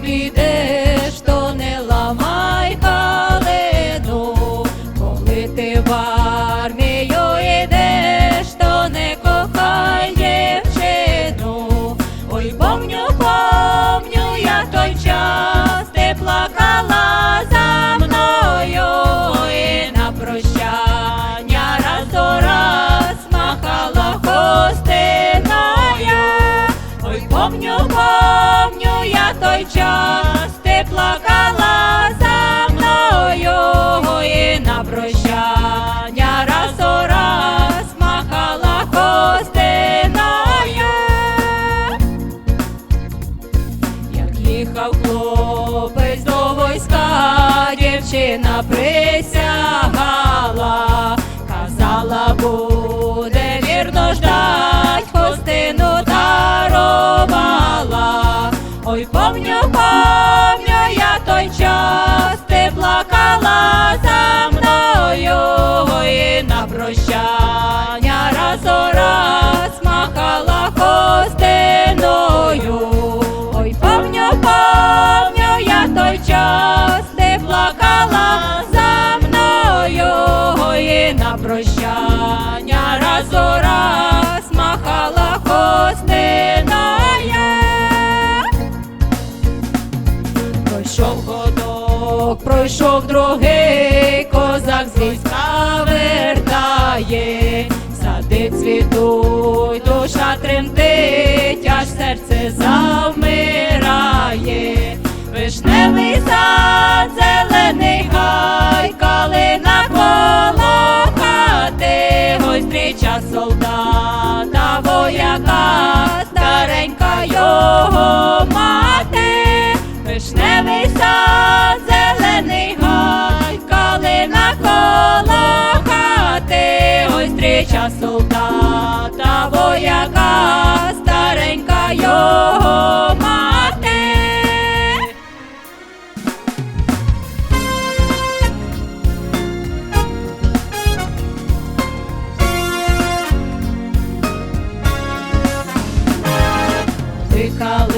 don't need той час ти плакала за мною і на прощання раз у раз махала хостиною, як їхав хлопець до війська, дівчина присягала. Ой, помню. В другий козак з війська вертає, сади цвітуть, душа тремтить. яка старенька його мати. Дикала